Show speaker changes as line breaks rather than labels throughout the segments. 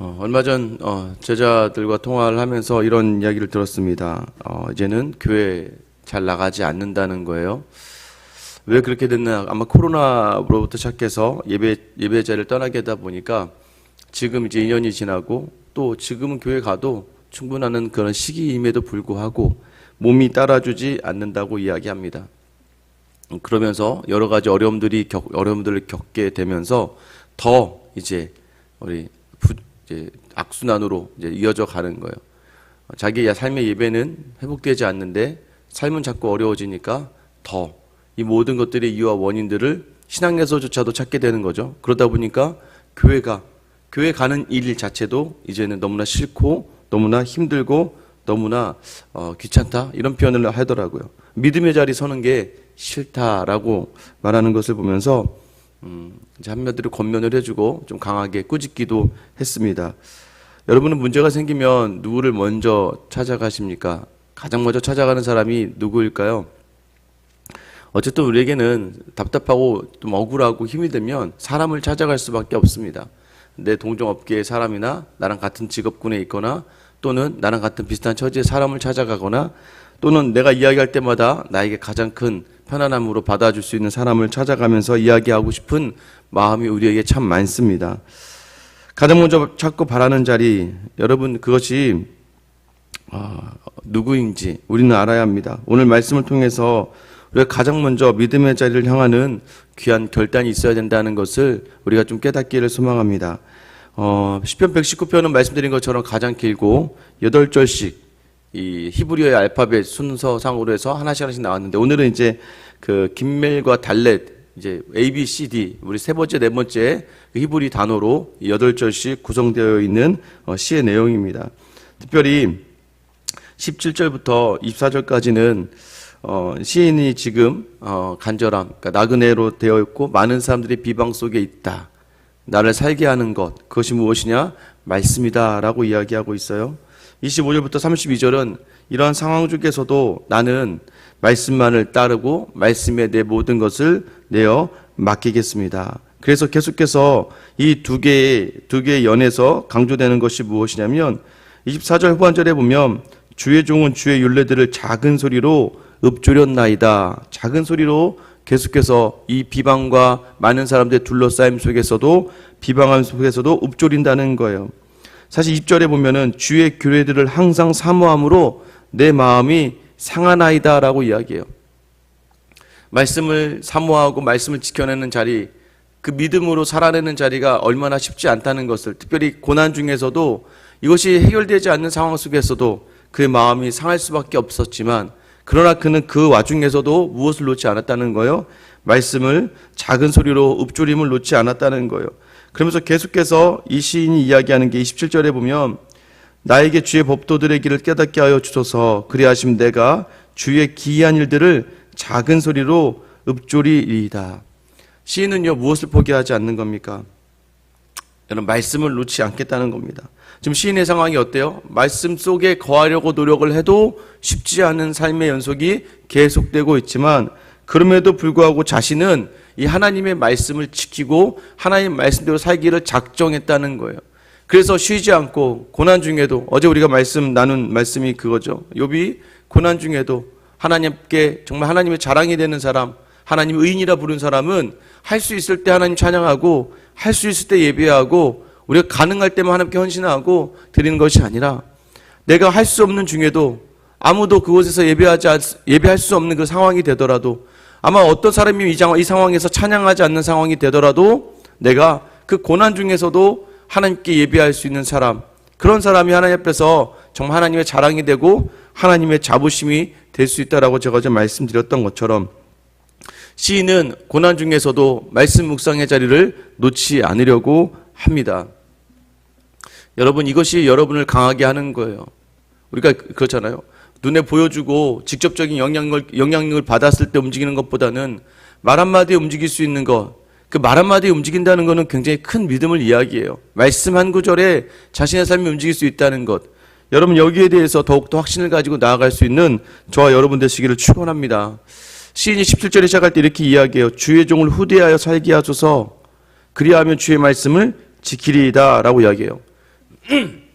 어, 얼마 전 어, 제자들과 통화를 하면서 이런 이야기를 들었습니다. 어, 이제는 교회 잘 나가지 않는다는 거예요. 왜 그렇게 됐나? 아마 코로나로부터 시작해서 예배 예배자를 떠나게 하다 보니까 지금 이제 2년이 지나고 또 지금은 교회 가도 충분한 그런 시기임에도 불구하고 몸이 따라주지 않는다고 이야기합니다. 음, 그러면서 여러 가지 어려움들이 겪, 어려움들을 겪게 되면서 더 이제 우리 부, 이제 악순환으로 이제 이어져 가는 거예요. 어, 자기 삶의 예배는 회복되지 않는데 삶은 자꾸 어려워지니까 더 이 모든 것들의 이유와 원인들을 신앙에서조차도 찾게 되는 거죠. 그러다 보니까 교회가 교회 가는 일 자체도 이제는 너무나 싫고 너무나 힘들고 너무나 어, 귀찮다 이런 표현을 하더라고요. 믿음의 자리 서는 게 싫다라고 말하는 것을 보면서 음, 이제 한마디로 권면을 해주고 좀 강하게 꾸짖기도 했습니다. 여러분은 문제가 생기면 누구를 먼저 찾아가십니까? 가장 먼저 찾아가는 사람이 누구일까요? 어쨌든 우리에게는 답답하고 좀 억울하고 힘이 들면 사람을 찾아갈 수밖에 없습니다. 내 동종업계의 사람이나 나랑 같은 직업군에 있거나 또는 나랑 같은 비슷한 처지의 사람을 찾아가거나 또는 내가 이야기할 때마다 나에게 가장 큰 편안함으로 받아줄 수 있는 사람을 찾아가면서 이야기하고 싶은 마음이 우리에게 참 많습니다. 가장 먼저 찾고 바라는 자리, 여러분 그것이 아, 누구인지 우리는 알아야 합니다. 오늘 말씀을 통해서 우리가 가장 먼저 믿음의 자리를 향하는 귀한 결단이 있어야 된다는 것을 우리가 좀 깨닫기를 소망합니다. 어, 시편 119편은 말씀드린 것처럼 가장 길고 8절씩 이 히브리어의 알파벳 순서상으로 해서 하나씩 하나씩 나왔는데 오늘은 이제 그 김멜과 달렛 이제 A, B, C, D 우리 세 번째 네 번째 그 히브리 단어로 8절씩 구성되어 있는 어, 시의 내용입니다. 특별히 17절부터 24절까지는 어, 시인이 지금 어, 간절함, 그러니까 나그네로 되어 있고 많은 사람들이 비방 속에 있다. 나를 살게 하는 것, 그것이 무엇이냐? 말씀이다라고 이야기하고 있어요. 25절부터 32절은 이러한 상황 중에서도 나는 말씀만을 따르고 말씀에 내 모든 것을 내어 맡기겠습니다. 그래서 계속해서 이 두 개의 두 개의 연에서 강조되는 것이 무엇이냐면 24절 후반절에 보면 주의 종은 주의 율례들을 작은 소리로 읊조렸나이다. 작은 소리로 계속해서 이 비방과 많은 사람들의 둘러싸임 속에서도 비방함 속에서도 읊조린다는 거예요. 사실 2절에 보면은 주의 교례들을 항상 사모함으로 내 마음이 상하나이다라고 이야기해요. 말씀을 사모하고 말씀을 지켜내는 자리, 그 믿음으로 살아내는 자리가 얼마나 쉽지 않다는 것을 특별히 고난 중에서도 이것이 해결되지 않는 상황 속에서도 그의 마음이 상할 수밖에 없었지만 그러나 그는 그 와중에서도 무엇을 놓지 않았다는 거예요? 말씀을 작은 소리로 읊조림을 놓지 않았다는 거예요. 그러면서 계속해서 이 시인이 이야기하는 게 27절에 보면 나에게 주의 법도들의 길을 깨닫게 하여 주소서 그리하심 내가 주의 기이한 일들을 작은 소리로 읊조리이다. 시인은요 무엇을 포기하지 않는 겁니까? 여러분 말씀을 놓지 않겠다는 겁니다. 지금 시인의 상황이 어때요? 말씀 속에 거하려고 노력을 해도 쉽지 않은 삶의 연속이 계속되고 있지만 그럼에도 불구하고 자신은 이 하나님의 말씀을 지키고 하나님 말씀대로 살기를 작정했다는 거예요. 그래서 쉬지 않고 고난 중에도 어제 우리가 말씀 나눈 말씀이 그거죠. 욥이 고난 중에도 하나님께 정말 하나님의 자랑이 되는 사람, 하나님 의인이라 부른 사람은 할 수 있을 때 하나님 찬양하고 할 수 있을 때 예배하고 우리가 가능할 때만 하나님께 헌신하고 드리는 것이 아니라 내가 할 수 없는 중에도 아무도 그곳에서 예배하지 않- 예배할 수 없는 그 상황이 되더라도 아마 어떤 사람이 이, 상황에서 찬양하지 않는 상황이 되더라도 내가 그 고난 중에서도 하나님께 예배할 수 있는 사람 그런 사람이 하나님 앞에서 정말 하나님의 자랑이 되고 하나님의 자부심이 될 수 있다라고 제가 어제 말씀드렸던 것처럼 시인은 고난 중에서도 말씀 묵상의 자리를 놓지 않으려고 합니다. 여러분 이것이 여러분을 강하게 하는 거예요. 우리가 그렇잖아요. 눈에 보여주고 직접적인 영향을 영향력을 받았을 때 움직이는 것보다는 말 한마디에 움직일 수 있는 것, 그 말 한마디에 움직인다는 것은 굉장히 큰 믿음을 이야기해요. 말씀 한 구절에 자신의 삶이 움직일 수 있다는 것. 여러분 여기에 대해서 더욱더 확신을 가지고 나아갈 수 있는 저와 여러분 되시기를 축원합니다. 시인이 17절에 시작할 때 이렇게 이야기해요. 주의 종을 후대하여 살게 하소서. 그리하면 주의 말씀을 지키리이다라고 이야기해요.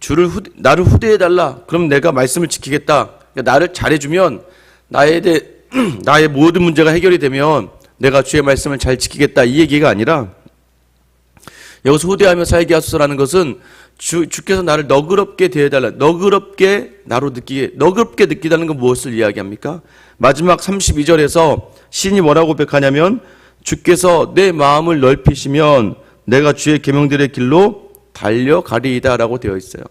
주를 후, 나를 후대해 달라. 그럼 내가 말씀을 지키겠다. 그러니까 나를 잘해주면 나에 대 나의 모든 문제가 해결이 되면 내가 주의 말씀을 잘 지키겠다 이 얘기가 아니라 여기서 후대하며 살게 하소서라는 것은 주, 주께서 나를 너그럽게 대해달라. 너그럽게 나로 느끼게, 너그럽게 느끼다는 건 무엇을 이야기합니까? 마지막 32절에서 신이 뭐라고 고백하냐면 주께서 내 마음을 넓히시면 내가 주의 계명들의 길로 달려가리이다라고 되어 있어요.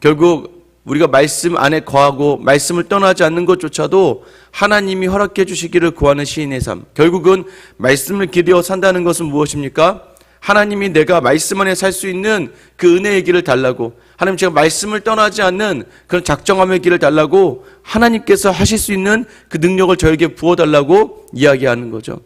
결국 우리가 말씀 안에 거하고 말씀을 떠나지 않는 것조차도 하나님이 허락해 주시기를 구하는 시인의 삶. 결국은 말씀을 기대어 산다는 것은 무엇입니까? 하나님이 내가 말씀 안에 살 수 있는 그 은혜의 길을 달라고 하나님 제가 말씀을 떠나지 않는 그런 작정함의 길을 달라고 하나님께서 하실 수 있는 그 능력을 저에게 부어 달라고 이야기하는 거죠.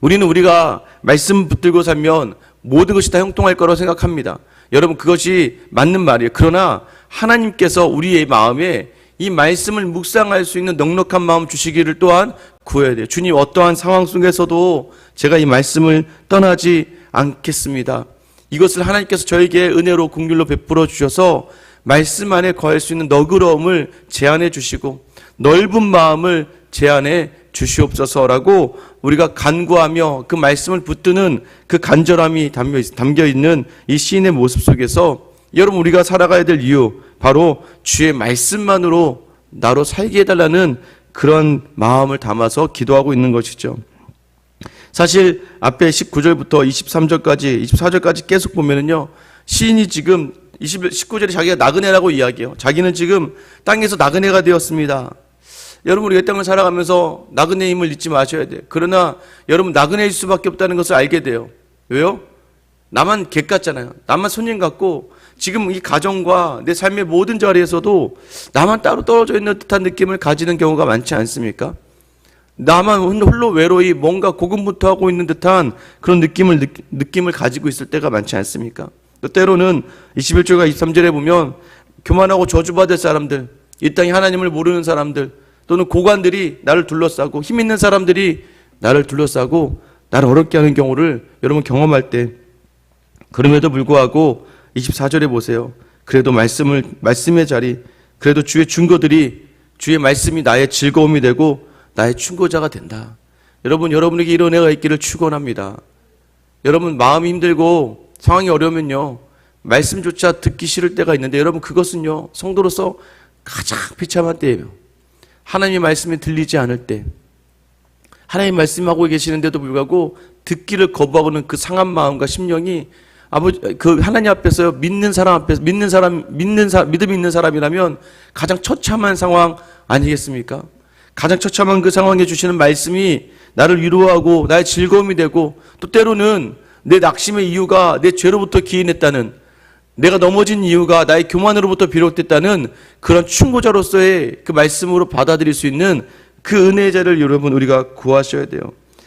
우리는 우리가 말씀 붙들고 살면 모든 것이 다 형통할 거라고 생각합니다. 여러분 그것이 맞는 말이에요. 그러나 하나님께서 우리의 마음에 이 말씀을 묵상할 수 있는 넉넉한 마음 주시기를 또한 구해야 돼요. 주님 어떠한 상황 속에서도 제가 이 말씀을 떠나지 않겠습니다. 이것을 하나님께서 저에게 은혜로 긍휼로 베풀어 주셔서 말씀 안에 거할 수 있는 너그러움을 제안해 주시고 넓은 마음을 제안해 주시옵소서라고 우리가 간구하며 그 말씀을 붙드는 그 간절함이 담겨 있는 이 시인의 모습 속에서 여러분 우리가 살아가야 될 이유 바로 주의 말씀만으로 나로 살게 해달라는 그런 마음을 담아서 기도하고 있는 것이죠. 사실 앞에 19절부터 23절까지 24절까지 계속 보면은요 시인이 지금 20, 19절에 자기가 나그네라고 이야기해요. 자기는 지금 땅에서 나그네가 되었습니다. 여러분 우리가 이 땅을 살아가면서 나그네임을 잊지 마셔야 돼요. 그러나 여러분 나그네일 수밖에 없다는 것을 알게 돼요. 왜요? 나만 객 같잖아요. 나만 손님 같고 지금 이 가정과 내 삶의 모든 자리에서도 나만 따로 떨어져 있는 듯한 느낌을 가지는 경우가 많지 않습니까? 나만 홀로 외로이 뭔가 고군분투하고 있는 듯한 그런 느낌을 느낌을 가지고 있을 때가 많지 않습니까? 또 때로는 21절과 23절에 보면 교만하고 저주받을 사람들, 이 땅에 하나님을 모르는 사람들, 또는 고관들이 나를 둘러싸고 힘 있는 사람들이 나를 둘러싸고 나를 어렵게 하는 경우를 여러분 경험할 때 그럼에도 불구하고 24절에 보세요. 그래도 말씀을 말씀의 자리 그래도 주의 증거들이 주의 말씀이 나의 즐거움이 되고 나의 충고자가 된다. 여러분 여러분에게 이런 애가 있기를 축원합니다. 여러분 마음이 힘들고 상황이 어려우면요. 말씀조차 듣기 싫을 때가 있는데 여러분 그것은요. 성도로서 가장 비참한 때예요. 하나님의 말씀이 들리지 않을 때 하나님 말씀하고 계시는데도 불구하고 듣기를 거부하고는 그 상한 마음과 심령이 아버지 그 하나님 앞에서 믿는 사람 앞에서 믿는 사람 믿는 사 믿음 있는 사람이라면 가장 처참한 상황 아니겠습니까? 가장 처참한 그 상황에 주시는 말씀이 나를 위로하고 나의 즐거움이 되고 또 때로는 내 낙심의 이유가 내 죄로부터 기인했다는 내가 넘어진 이유가 나의 교만으로부터 비롯됐다는 그런 충고자로서의 그 말씀으로 받아들일 수 있는 그 은혜의 자를 여러분 우리가 구하셔야 돼요.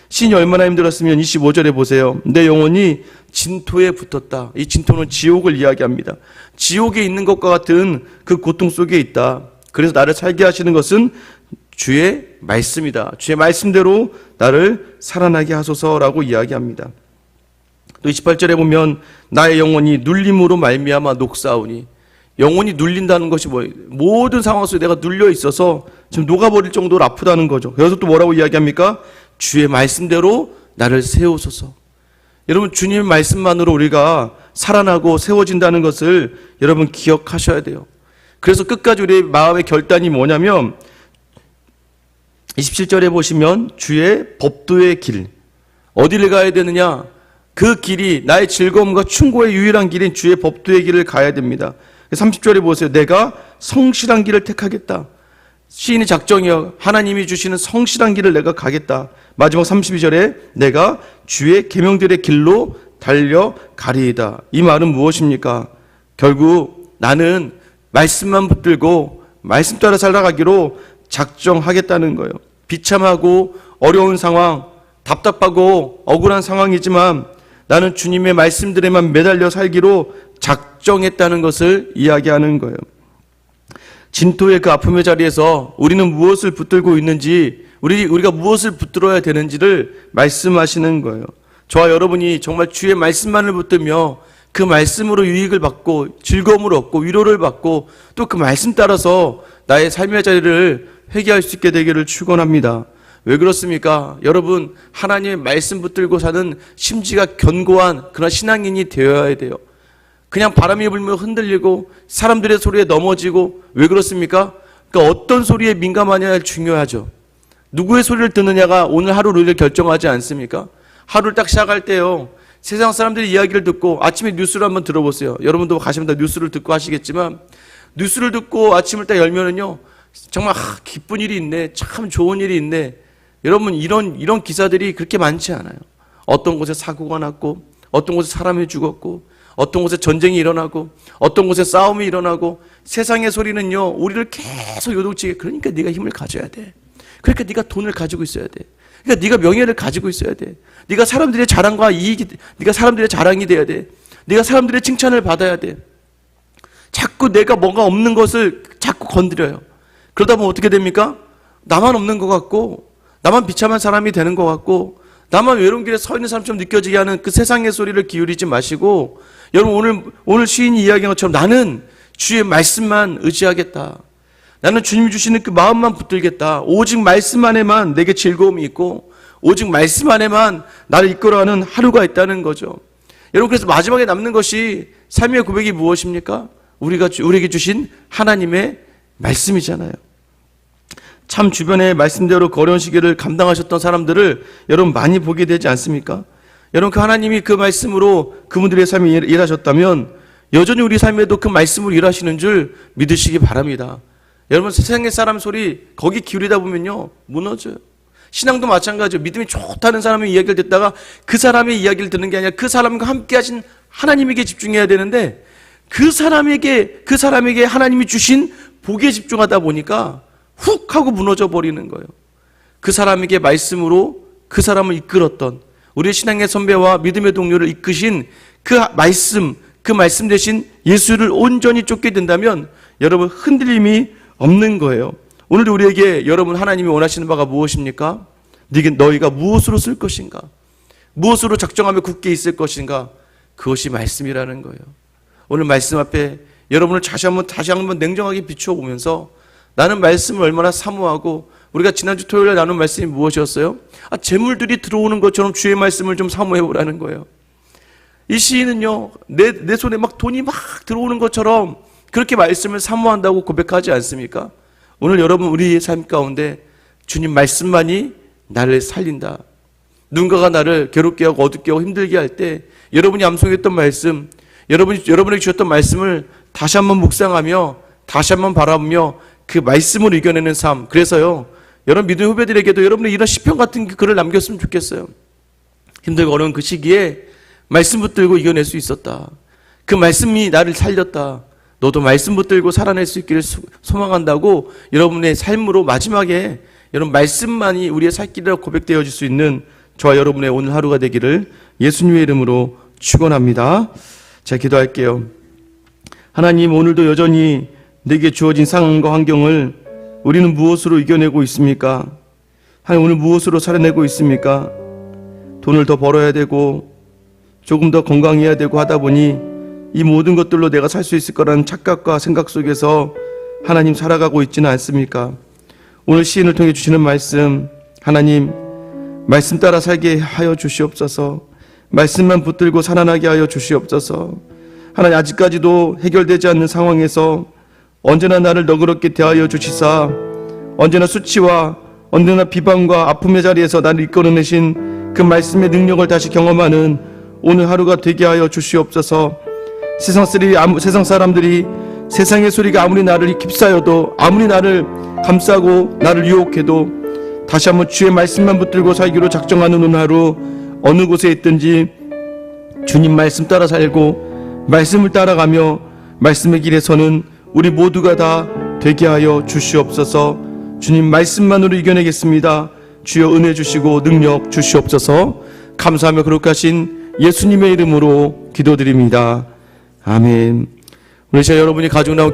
신이 얼마나 힘들었으면 25절에 보세요. 내 영혼이 진토에 붙었다. 이 진토는 지옥을 이야기합니다. 지옥에 있는 것과 같은 그 고통 속에 있다. 그래서 나를 살게 하시는 것은 주의 말씀이다. 주의 말씀대로 나를 살아나게 하소서라고 이야기합니다. 또 28절에 보면 나의 영혼이 눌림으로 말미암아 녹사오니 영혼이 눌린다는 것이 뭐예요? 모든 상황 속에 내가 눌려 있어서 지금 녹아버릴 정도로 아프다는 거죠. 그래서 또 뭐라고 이야기합니까? 주의 말씀대로 나를 세우소서. 여러분 주님의 말씀만으로 우리가 살아나고 세워진다는 것을 여러분 기억하셔야 돼요. 그래서 끝까지 우리의 마음의 결단이 뭐냐면 27절에 보시면 주의 법도의 길 어디를 가야 되느냐? 그 길이 나의 즐거움과 충고의 유일한 길인 주의 법도의 길을 가야 됩니다. 30절에 보세요. 내가 성실한 길을 택하겠다. 시인의 작정이요. 하나님이 주시는 성실한 길을 내가 가겠다. 마지막 32절에 내가 주의 계명들의 길로 달려가리이다. 이 말은 무엇입니까? 결국 나는 말씀만 붙들고 말씀 따라 살아가기로 작정하겠다는 거예요. 비참하고 어려운 상황, 답답하고 억울한 상황이지만 나는 주님의 말씀들에만 매달려 살기로 작정했다는 것을 이야기하는 거예요. 진토의 그 아픔의 자리에서 우리는 무엇을 붙들고 있는지, 우리, 우리가 무엇을 붙들어야 되는지를 말씀하시는 거예요. 저와 여러분이 정말 주의 말씀만을 붙들며 그 말씀으로 유익을 받고 즐거움을 얻고 위로를 받고 또 그 말씀 따라서 나의 삶의 자리를 회개할 수 있게 되기를 축원합니다. 왜 그렇습니까? 여러분 하나님의 말씀 붙들고 사는 심지가 견고한 그런 신앙인이 되어야 돼요. 그냥 바람이 불면 흔들리고 사람들의 소리에 넘어지고 왜 그렇습니까? 그러니까 어떤 소리에 민감하냐 중요하죠. 누구의 소리를 듣느냐가 오늘 하루 를 결정하지 않습니까? 하루를 딱 시작할 때요. 세상 사람들의 이야기를 듣고 아침에 뉴스를 한번 들어보세요. 여러분도 가시면 다 뉴스를 듣고 하시겠지만 뉴스를 듣고 아침을 딱 열면은요. 정말 아, 기쁜 일이 있네. 참 좋은 일이 있네. 여러분 이런 이런 기사들이 그렇게 많지 않아요. 어떤 곳에 사고가 났고 어떤 곳에 사람이 죽었고 어떤 곳에 전쟁이 일어나고 어떤 곳에 싸움이 일어나고 세상의 소리는요. 우리를 계속 요동치게 그러니까 네가 힘을 가져야 돼. 그러니까 네가 돈을 가지고 있어야 돼. 그러니까 네가 명예를 가지고 있어야 돼. 네가 사람들의 자랑과 이익이 네가 사람들의 자랑이 돼야 돼. 네가 사람들의 칭찬을 받아야 돼. 자꾸 내가 뭔가 없는 것을 자꾸 건드려요. 그러다 보면 어떻게 됩니까? 나만 없는 것 같고 나만 비참한 사람이 되는 것 같고 나만 외로운 길에 서 있는 사람처럼 느껴지게 하는 그 세상의 소리를 기울이지 마시고 여러분 오늘 오늘 시인이 이야기한 것처럼 나는 주의 말씀만 의지하겠다. 나는 주님 주시는 그 마음만 붙들겠다. 오직 말씀 안에만 내게 즐거움이 있고 오직 말씀 안에만 나를 이끌어가는 하루가 있다는 거죠. 여러분 그래서 마지막에 남는 것이 삶의 고백이 무엇입니까? 우리가 주- 우리에게 주신 하나님의 말씀이잖아요. 참 주변의 말씀대로 거려온 시기를 감당하셨던 사람들을 여러분 많이 보게 되지 않습니까? 여러분 그 하나님이 그 말씀으로 그분들의 삶에 일- 일하셨다면 여전히 우리 삶에도 그 말씀으로 일하시는 줄 믿으시기 바랍니다. 여러분 세상의 사람 소리 거기 기울이다 보면요 무너져요. 신앙도 마찬가지예요. 믿음이 좋다는 사람의 이야기를 듣다가 그 사람의 이야기를 듣는 게 아니라 그 사람과 함께 하신 하나님에게 집중해야 되는데 그 사람에게 그 사람에게 하나님이 주신 복에 집중하다 보니까 훅 하고 무너져 버리는 거예요. 그 사람에게 말씀으로 그 사람을 이끌었던 우리 신앙의 선배와 믿음의 동료를 이끄신 그 말씀, 그 말씀 대신 예수를 온전히 쫓게 된다면 여러분 흔들림이 없는 거예요. 오늘도 우리에게 여러분 하나님이 원하시는 바가 무엇입니까? 네게 너희가 무엇으로 쓸 것인가? 무엇으로 작정하며 굳게 있을 것인가? 그것이 말씀이라는 거예요. 오늘 말씀 앞에 여러분을 다시 한번 다시 한번 냉정하게 비추어 보면서 나는 말씀을 얼마나 사모하고 우리가 지난주 토요일에 나눈 말씀이 무엇이었어요? 아, 재물들이 들어오는 것처럼 주의 말씀을 좀 사모해 보라는 거예요. 이 시인은요, 내, 내 손에 막 돈이 막 들어오는 것처럼 그렇게 말씀을 사모한다고 고백하지 않습니까? 오늘 여러분 우리의 삶 가운데 주님 말씀만이 나를 살린다. 누군가가 나를 괴롭게 하고 어둡게 하고 힘들게 할 때 여러분이 암송했던 말씀, 여러분이 여러분에게 주셨던 말씀을 다시 한번 묵상하며 다시 한번 바라보며 그 말씀을 이겨내는 삶. 그래서요. 여러분 믿음 후배들에게도 여러분의 이런 시편 같은 글을 남겼으면 좋겠어요. 힘들고 어려운 그 시기에 말씀 붙들고 이겨낼 수 있었다. 그 말씀이 나를 살렸다. 너도 말씀 붙들고 살아낼 수 있기를 소- 소망한다고 여러분의 삶으로 마지막에 여러분 말씀만이 우리의 살길이라고 고백되어질 수 있는 저와 여러분의 오늘 하루가 되기를 예수님의 이름으로 축원합니다. 자 기도할게요. 하나님 오늘도 여전히 내게 주어진 상황과 환경을 우리는 무엇으로 이겨내고 있습니까? 하나님 오늘 무엇으로 살아내고 있습니까? 돈을 더 벌어야 되고 조금 더 건강해야 되고 하다 보니 이 모든 것들로 내가 살 수 있을 거라는 착각과 생각 속에서 하나님 살아가고 있지는 않습니까? 오늘 시인을 통해 주시는 말씀 하나님 말씀 따라 살게 하여 주시옵소서 말씀만 붙들고 살아나게 하여 주시옵소서 하나님 아직까지도 해결되지 않는 상황에서 언제나 나를 너그럽게 대하여 주시사. 언제나 수치와 언제나 비방과 아픔의 자리에서 나를 이끌어내신 그 말씀의 능력을 다시 경험하는 오늘 하루가 되게 하여 주시옵소서. 세상 사람들이, 아무- 세상 사람들이 세상의 소리가 아무리 나를 깁싸여도 아무리 나를 감싸고 나를 유혹해도 다시 한번 주의 말씀만 붙들고 살기로 작정하는 오늘 하루 어느 곳에 있든지 주님 말씀 따라 살고 말씀을 따라가며 말씀의 길에서는 우리 모두가 다 되게 하여 주시옵소서. 주님 말씀만으로 이겨내겠습니다. 주여 은혜 주시고 능력 주시옵소서. 감사하며 그렇게 하신 예수님의 이름으로 기도드립니다. 아멘. 우리 자 여러분이 가지고 나온